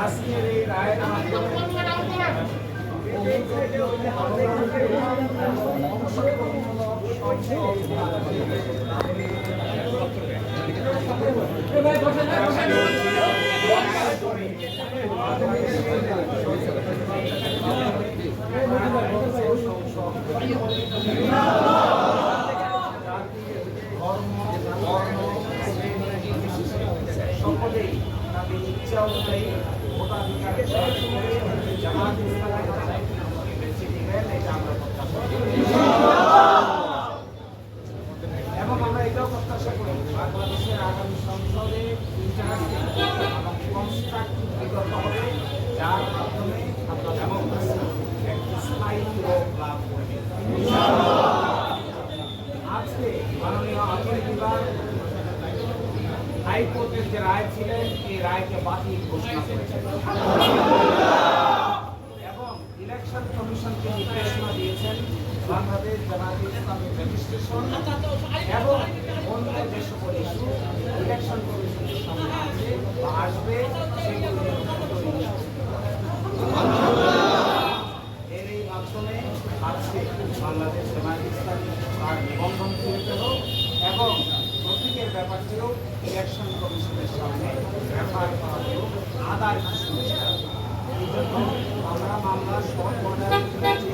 আজকের এই রায়ের Thank you. মাধ্যমে সকলেই তাদের ইচ্ছা অনুযায়ী ভোটাধিকারের জামাত বেছে এটা আমরা। এবং আমরা এটাও প্রত্যাশা করি বাংলাদেশের আগামী সংসদে ইন্টারাক্টিভ এবং কনস্ট্রাকটিভ হবে, যার মাধ্যমে মাননীয় আপিল হাইকোর্টের যে রায় ছিলেন এই রায়কে বাতিল ঘোষণা করেছেন এবং ইলেকশন কমিশনকে নির্দেশনা দিয়েছেন বাংলাদেশ জামায়াতে ইসলামের রেজিস্ট্রেশন এবং অন্য জামায়াত ইসলামী তার নিবন্ধন ফিরে পেল এবং ইলেকশন কমিশনের সামনে রেফার করা হলো আদার এই জন্য আমরা মামলা সব মডেল চেয়েছি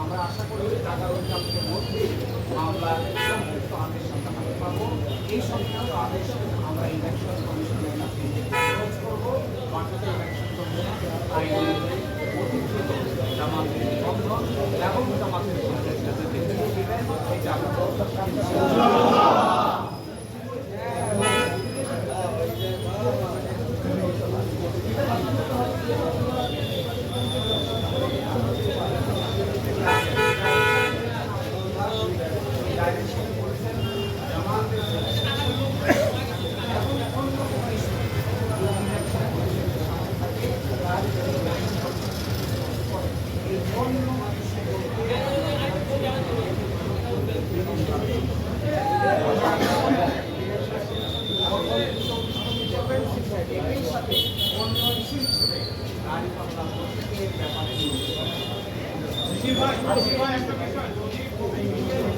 আমরা আশা করি এগারো তারিখের মধ্যে মামলার সংক্ষিপ্ত আদেশ আমরা হাতে পাবো এই আদেশ আমরা ইলেকশন কমিশনের কাছে অনুরোধ করব বাকিতে ইলেকশন কমিশন আইন অনুযায়ী অধিকৃত জামাতের নিবন্ধন এবং জামাতের নিবন্ধন একটা বিষয়